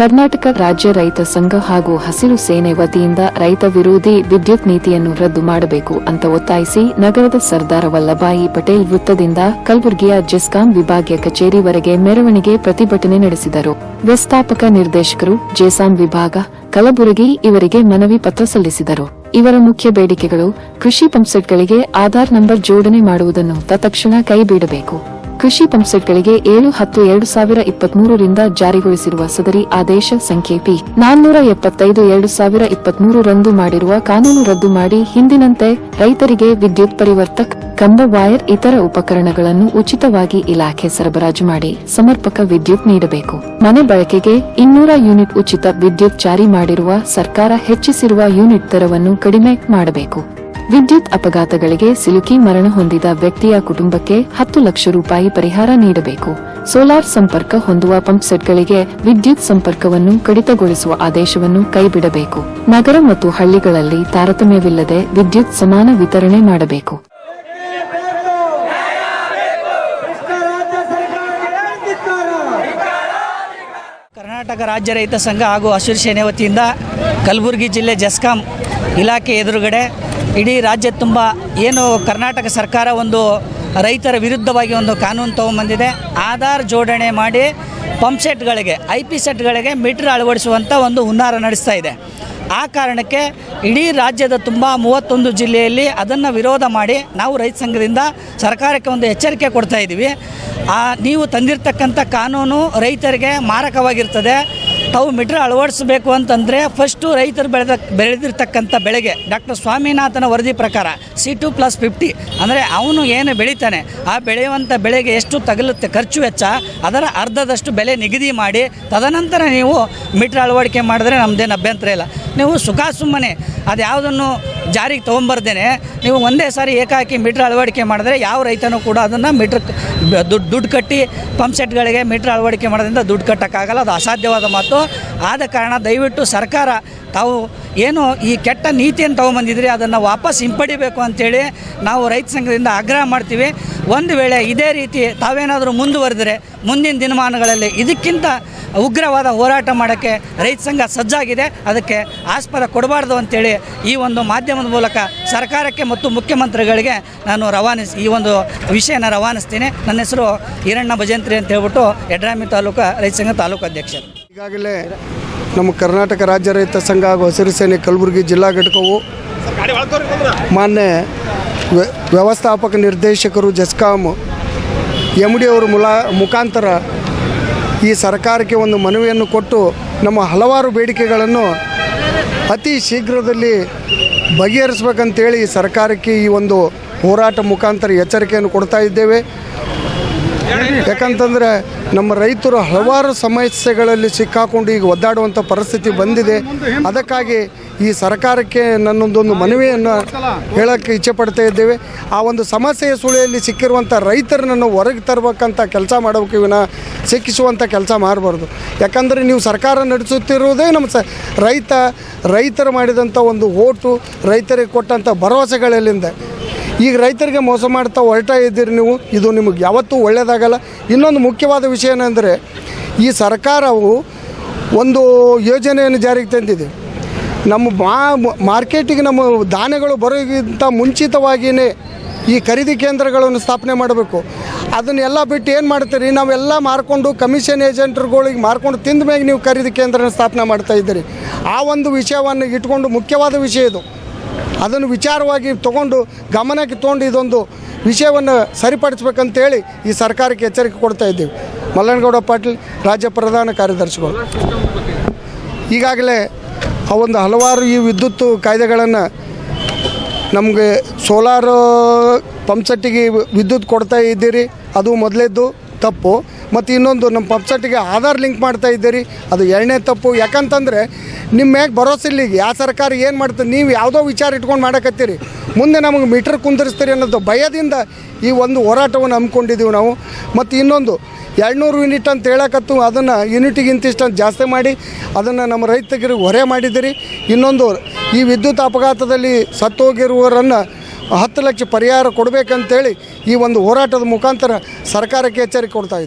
ಕರ್ನಾಟಕ ರಾಜ್ಯ ರೈತ ಸಂಘ ಹಾಗೂ ಹಸಿರು ಸೇನೆ ವತಿಯಿಂದ ರೈತ ವಿರೋಧಿ ವಿದ್ಯುತ್ ನೀತಿಯನ್ನು ರದ್ದು ಮಾಡಬೇಕು ಅಂತ ಒತ್ತಾಯಿಸಿ ನಗರದ ಸರ್ದಾರ ವಲ್ಲಭಾಯಿ ಪಟೇಲ್ ವೃತ್ತದಿಂದ ಕಲಬುರಗಿಯ ಜೆಸ್ಕಾಂ ವಿಭಾಗೀಯ ಕಚೇರಿವರೆಗೆ ಮೆರವಣಿಗೆ ಪ್ರತಿಭಟನೆ ನಡೆಸಿದರು. ವ್ಯವಸ್ಥಾಪಕ ನಿರ್ದೇಶಕರು ಜೆಸಾಂ ವಿಭಾಗ, ಕಲಬುರಗಿ ಇವರಿಗೆ ಮನವಿ ಪತ್ರ ಸಲ್ಲಿಸಿದರು. ಇವರ ಮುಖ್ಯ ಬೇಡಿಕೆಗಳು ಕೃಷಿ ಪಂಪ್ಸೆಟ್ಗಳಿಗೆ ಆಧಾರ್ ನಂಬರ್ ಜೋಡಣೆ ಮಾಡುವುದನ್ನು ತತ್ಕ್ಷಣ ಕೈಬಿಡಬೇಕು. ಕೃಷಿ ಪಂಪ್ಸೆಟ್ಗಳಿಗೆ ಏಳು ಹತ್ತು ಎರಡು ಸಾವಿರ ಇಪ್ಪತ್ಮೂರರಿಂದ ಜಾರಿಗೊಳಿಸಿರುವ ಸದರಿ ಆದೇಶ ಸಂಖ್ಯೆ ಪಿ. ನಾನ್ನೂರ ಎಪ್ಪತ್ತೈದು ಎರಡು ಸಾವಿರ ಇಪ್ಪತ್ಮೂರು ರಂದು ಮಾಡಿರುವ ಕಾನೂನು ರದ್ದು ಮಾಡಿ ಹಿಂದಿನಂತೆ ರೈತರಿಗೆ ವಿದ್ಯುತ್ ಪರಿವರ್ತಕ್, ಕಂಬ ವಾಯರ್ ಇತರ ಉಪಕರಣಗಳನ್ನು ಉಚಿತವಾಗಿ ಇಲಾಖೆ ಸರಬರಾಜು ಮಾಡಿ ಸಮರ್ಪಕ ವಿದ್ಯುತ್ ನೀಡಬೇಕು. ಮನೆ ಬಳಕೆಗೆ ಇನ್ನೂರ ಯೂನಿಟ್ ಉಚಿತ ವಿದ್ಯುತ್ ಜಾರಿ ಮಾಡಿರುವ ಸರ್ಕಾರ ಹೆಚ್ಚಿಸಿರುವ ಯೂನಿಟ್ ದರವನ್ನು ಕಡಿಮೆ ಮಾಡಬೇಕು. ವಿದ್ಯುತ್ ಅಪಘಾತಗಳಿಗೆ ಸಿಲುಕಿ ಮರಣ ಹೊಂದಿದ ವ್ಯಕ್ತಿಯ ಕುಟುಂಬಕ್ಕೆ ಹತ್ತು ಲಕ್ಷ ರೂಪಾಯಿ ಪರಿಹಾರ ನೀಡಬೇಕು. ಸೋಲಾರ್ ಸಂಪರ್ಕ ಹೊಂದುವ ಪಂಪ್ಸೆಟ್ಗಳಿಗೆ ವಿದ್ಯುತ್ ಸಂಪರ್ಕವನ್ನು ಕಡಿತಗೊಳಿಸುವ ಆದೇಶವನ್ನು ಕೈಬಿಡಬೇಕು. ನಗರ ಮತ್ತು ಹಳ್ಳಿಗಳಲ್ಲಿ ತಾರತಮ್ಯವಿಲ್ಲದೆ ವಿದ್ಯುತ್ ಸಮಾನ ವಿತರಣೆ ಮಾಡಬೇಕು ಭ್ರಷ್ಟ ರಾಜ್ಯ ಸರ್ಕಾರಕ್ಕೆ ಧಿಕ್ಕಾರ. ಕರ್ನಾಟಕ ರಾಜ್ಯ ರೈತ ಸಂಘ ಹಾಗೂ ಹಸಿರು ಸೇನೆ ವತಿಯಿಂದ ಕಲಬುರಗಿ ಜಿಲ್ಲೆ ಜಸ್ಕಾಂ ಇಲಾಖೆ ಎದುರುಗಡೆ ಇಡೀ ರಾಜ್ಯ ತುಂಬ ಏನು ಕರ್ನಾಟಕ ಸರ್ಕಾರ ಒಂದು ರೈತರ ವಿರುದ್ಧವಾಗಿ ಒಂದು ಕಾನೂನು ತೊಗೊಂಬಂದಿದೆ. ಆಧಾರ್ ಜೋಡಣೆ ಮಾಡಿ ಪಂಪ್ ಸೆಟ್ಗಳಿಗೆ, ಐ ಪಿ ಸೆಟ್ಗಳಿಗೆ ಮೀಟರ್ ಅಳವಡಿಸುವಂಥ ಒಂದು ಹುನ್ನಾರ ನಡೆಸ್ತಾ ಇದೆ. ಆ ಕಾರಣಕ್ಕೆ ಇಡೀ ರಾಜ್ಯದ ತುಂಬ ಮೂವತ್ತೊಂದು ಜಿಲ್ಲೆಯಲ್ಲಿ ಅದನ್ನು ವಿರೋಧ ಮಾಡಿ ನಾವು ರೈತ ಸಂಘದಿಂದ ಸರ್ಕಾರಕ್ಕೆ ಒಂದು ಎಚ್ಚರಿಕೆ ಕೊಡ್ತಾ ಇದ್ದೀವಿ ನೀವು ತಂದಿರತಕ್ಕಂಥ ಕಾನೂನು ರೈತರಿಗೆ ಮಾರಕವಾಗಿರ್ತದೆ. ತಾವು ಮೀಟರ್ ಅಳವಡಿಸಬೇಕು ಅಂತಂದರೆ ಫಸ್ಟು ರೈತರು ಬೆಳೆದ ಬೆಳೆದಿರ್ತಕ್ಕಂಥ ಬೆಳೆಗೆ ಡಾಕ್ಟರ್ ಸ್ವಾಮಿನಾಥನ ವರದಿ ಪ್ರಕಾರ ಸಿ ಟು ಪ್ಲಸ್ ಫಿಫ್ಟಿ ಅಂದರೆ ಅವನು ಏನು ಬೆಳಿತಾನೆ, ಆ ಬೆಳೆಯುವಂಥ ಬೆಳೆಗೆ ಎಷ್ಟು ತಗಲುತ್ತೆ, ಖರ್ಚು ವೆಚ್ಚ, ಅದರ ಅರ್ಧದಷ್ಟು ಬೆಲೆ ನಿಗದಿ ಮಾಡಿ, ತದನಂತರ ನೀವು ಮೀಟರ್ ಅಳವಡಿಕೆ ಮಾಡಿದ್ರೆ ನಮ್ಮದೇನು ಅಭ್ಯಂತರ ಇಲ್ಲ. ನೀವು ಸುಖ ಸುಮ್ಮನೆ ಅದು ಯಾವುದನ್ನು ಜಾರಿಗೆ ತೊಗೊಂಬರ್ದೇನೆ, ನೀವು ಒಂದೇ ಸಾರಿ ಏಕಾಕಿ ಮೀಟ್ರ್ ಅಳವಡಿಕೆ ಮಾಡಿದ್ರೆ ಯಾವ ರೈತನೂ ಕೂಡ ಅದನ್ನು ಮೀಟ್ರ್ ದುಡ್ಡು ದುಡ್ಡು ಕಟ್ಟಿ ಪಂಪ್ ಸೆಟ್ಗಳಿಗೆ ಮೀಟ್ರ್ ಅಳವಡಿಕೆ ಮಾಡೋದ್ರಿಂದ ದುಡ್ಡು ಕಟ್ಟೋಕ್ಕಾಗಲ್ಲ, ಅದು ಅಸಾಧ್ಯವಾದ ಮಾತು. ಆದ ಕಾರಣ ದಯವಿಟ್ಟು ಸರ್ಕಾರ, ತಾವು ಏನು ಈ ಕೆಟ್ಟ ನೀತಿಯನ್ನು ತೊಗೊಂಬಂದಿದ್ರಿ, ಅದನ್ನು ವಾಪಸ್ ಹಿಂಪಡಿಬೇಕು ಅಂತೇಳಿ ನಾವು ರೈತ ಸಂಘದಿಂದ ಆಗ್ರಹ ಮಾಡ್ತೀವಿ. ಒಂದು ವೇಳೆ ಇದೇ ರೀತಿ ತಾವೇನಾದರೂ ಮುಂದುವರೆದರೆ ಮುಂದಿನ ದಿನಮಾನಗಳಲ್ಲಿ ಇದಕ್ಕಿಂತ ಉಗ್ರವಾದ ಹೋರಾಟ ಮಾಡೋಕ್ಕೆ ರೈತ ಸಂಘ ಸಜ್ಜಾಗಿದೆ. ಅದಕ್ಕೆ ಆಸ್ಪದ ಕೊಡಬಾರ್ದು ಅಂತೇಳಿ ಈ ಒಂದು ಮಾಧ್ಯಮದ ಮೂಲಕ ಸರ್ಕಾರಕ್ಕೆ ಮತ್ತು ಮುಖ್ಯಮಂತ್ರಿಗಳಿಗೆ ನಾನು ರವಾನಿಸಿ, ಈ ಒಂದು ವಿಷಯನ ರವಾನಿಸ್ತೀನಿ. ನನ್ನ ಹೆಸರು ಈರಣ್ಣ ಭಜಂತ್ರಿ ಅಂತ ಹೇಳ್ಬಿಟ್ಟು ಯಡ್ರಾಮಿ ತಾಲೂಕು ರೈತ ಸಂಘ ತಾಲೂಕು ಅಧ್ಯಕ್ಷ. ಈಗಾಗಲೇ ನಮ್ಮ ಕರ್ನಾಟಕ ರಾಜ್ಯ ರೈತ ಸಂಘ ಹಾಗೂ ಹಸಿರು ಸೇನೆ ಕಲಬುರಗಿ ಜಿಲ್ಲಾ ಘಟಕವು ಮಾನ್ಯ ವ್ಯವಸ್ಥಾಪಕ ನಿರ್ದೇಶಕರು ಜಸ್ಕಾಂ ಎಂ ಡಿ ಅವರು ಮುಲಾ ಮುಖಾಂತರ ಈ ಸರ್ಕಾರಕ್ಕೆ ಒಂದು ಮನವಿಯನ್ನು ಕೊಟ್ಟು ನಮ್ಮ ಹಲವಾರು ಬೇಡಿಕೆಗಳನ್ನು ಅತಿ ಶೀಘ್ರದಲ್ಲಿ ಬಗೆಹರಿಸ್ಬೇಕಂತೇಳಿ ಸರ್ಕಾರಕ್ಕೆ ಈ ಒಂದು ಹೋರಾಟ ಮುಖಾಂತರ ಎಚ್ಚರಿಕೆಯನ್ನು ಕೊಡ್ತಾ ಇದ್ದೇವೆ. ಯಾಕಂತಂದರೆ ನಮ್ಮ ರೈತರು ಹಲವಾರು ಸಮಸ್ಯೆಗಳಲ್ಲಿ ಸಿಕ್ಕಾಕೊಂಡು ಈಗ ಒದ್ದಾಡುವಂಥ ಪರಿಸ್ಥಿತಿ ಬಂದಿದೆ. ಅದಕ್ಕಾಗಿ ಈ ಸರ್ಕಾರಕ್ಕೆ ನನ್ನೊಂದೊಂದು ಮನವಿಯನ್ನು ಹೇಳೋಕ್ಕೆ ಇಚ್ಛೆ ಪಡ್ತಾ ಇದ್ದೇವೆ. ಆ ಒಂದು ಸಮಸ್ಯೆಯ ಸುಳಿಯಲ್ಲಿ ಸಿಕ್ಕಿರುವಂಥ ರೈತರನ್ನು ಹೊರಗೆ ತರಬೇಕಂತ ಕೆಲಸ ಮಾಡಬೇಕು ವಿನ ಸಿಕ್ಕಿಸುವಂಥ ಕೆಲಸ ಮಾಡಬಾರ್ದು. ಯಾಕಂದರೆ ನೀವು ಸರ್ಕಾರ ನಡೆಸುತ್ತಿರುವುದೇ ನಮ್ಮ ಸ, ರೈತ, ರೈತರು ಮಾಡಿದಂಥ ಒಂದು ಓಟು, ರೈತರಿಗೆ ಕೊಟ್ಟಂಥ ಭರವಸೆಗಳಲ್ಲಿಂದ. ಈಗ ರೈತರಿಗೆ ಮೋಸ ಮಾಡ್ತಾ ಹೊರಟಾ ಇದ್ದೀರಿ ನೀವು, ಇದು ನಿಮಗೆ ಯಾವತ್ತೂ ಒಳ್ಳೆಯದಾಗಲ್ಲ ಇನ್ನೊಂದು ಮುಖ್ಯವಾದ ವಿಷಯ ಏನಂದರೆ, ಈ ಸರ್ಕಾರವು ಒಂದು ಯೋಜನೆಯನ್ನು ಜಾರಿಗೆ ತಂದಿದೆ. ನಮ್ಮ ಮಾ ಮಾರ್ಕೆಟಿಗೆ ನಮ್ಮ ಧಾನ್ಯಗಳು ಬರೋಕ್ಕಿಂತ ಮುಂಚಿತವಾಗಿಯೇ ಈ ಖರೀದಿ ಕೇಂದ್ರಗಳನ್ನು ಸ್ಥಾಪನೆ ಮಾಡಬೇಕು. ಅದನ್ನೆಲ್ಲ ಬಿಟ್ಟು ಏನು ಮಾಡ್ತೀರಿ? ನಾವೆಲ್ಲ ಮಾರ್ಕೊಂಡು ಕಮಿಷನ್ ಏಜೆಂಟ್ರುಗಳಿಗೆ ಮಾರ್ಕೊಂಡು ತಿಂದ ಮೇಲೆ ನೀವು ಖರೀದಿ ಕೇಂದ್ರನ ಸ್ಥಾಪನೆ ಮಾಡ್ತಾ ಇದ್ದೀರಿ. ಆ ಒಂದು ವಿಷಯವನ್ನು ಇಟ್ಕೊಂಡು ಮುಖ್ಯವಾದ ವಿಷಯ ಇದು. ಅದನ್ನು ವಿಚಾರವಾಗಿ ತಗೊಂಡು ಗಮನಕ್ಕೆ ತೊಗೊಂಡು ಇದೊಂದು ವಿಷಯವನ್ನು ಸರಿಪಡಿಸ್ಬೇಕಂತೇಳಿ ಈ ಸರ್ಕಾರಕ್ಕೆ ಎಚ್ಚರಿಕೆ ಕೊಡ್ತಾ ಇದ್ದೀವಿ. ಮಲ್ಲನಗೌಡ ಪಾಟೀಲ್, ರಾಜ್ಯ ಪ್ರಧಾನ ಕಾರ್ಯದರ್ಶಿಗಳು. ಈಗಾಗಲೇ ಆ ಒಂದು ಹಲವಾರು ಈ ವಿದ್ಯುತ್ ಕಾಯ್ದೆಗಳನ್ನು ನಮಗೆ ಸೋಲಾರ್ ಪಂಪ್ಸೆಟ್ಟಿಗೆ ವಿದ್ಯುತ್ ಕೊಡ್ತಾ ಇದ್ದೀರಿ, ಅದು ಮೊದಲೇದ್ದು ತಪ್ಪು. ಮತ್ತು ಇನ್ನೊಂದು ನಮ್ಮ ಪಂಪ್ಸೆಟ್ಟಿಗೆ ಆಧಾರ್ ಲಿಂಕ್ ಮಾಡ್ತಾ ಇದ್ದೀರಿ, ಅದು ಎರಡನೇ ತಪ್ಪು. ಯಾಕಂತಂದರೆ ನಿಮ್ಮ ಮ್ಯಾಗೆ ಭರೋಸೆ ಇಲ್ಲ ಈಗ. ಯಾವ ಸರ್ಕಾರ ಏನು ಮಾಡ್ತದೆ? ನೀವು ಯಾವುದೋ ವಿಚಾರ ಇಟ್ಕೊಂಡು ಮಾಡಕತ್ತೀರಿ. ಮುಂದೆ ನಮಗೆ ಮೀಟರ್ ಕುಂದಿರಿಸ್ತೀರಿ ಅನ್ನೋದು ಭಯದಿಂದ ಈ ಒಂದು ಹೋರಾಟವನ್ನು ಹಮ್ಮಿಕೊಂಡಿದ್ದೀವಿ ನಾವು. ಮತ್ತು ಇನ್ನೊಂದು, ಎರಡುನೂರು ಯೂನಿಟ್ ಅಂತ ಹೇಳಕತ್ತು ಅದನ್ನು ಯೂನಿಟಿಗೆ ಇಂತಿಷ್ಟು ಅಂತ ಜಾಸ್ತಿ ಮಾಡಿ, ಅದನ್ನು ನಮ್ಮ ರೈತರಿಗೆ ಹೊರೆ ಮಾಡಿದ್ದೀರಿ ಇನ್ನೊಂದು, ಈ ವಿದ್ಯುತ್ ಅಪಘಾತದಲ್ಲಿ ಸತ್ತೋಗಿರುವವರನ್ನು ಹತ್ತು ಲಕ್ಷ ಪರಿಹಾರ ಕೊಡಬೇಕಂತೇಳಿ ಈ ಒಂದು ಹೋರಾಟದ ಮುಖಾಂತರ ಸರ್ಕಾರಕ್ಕೆ ಎಚ್ಚರಿಕೆ ಕೊಡ್ತಾ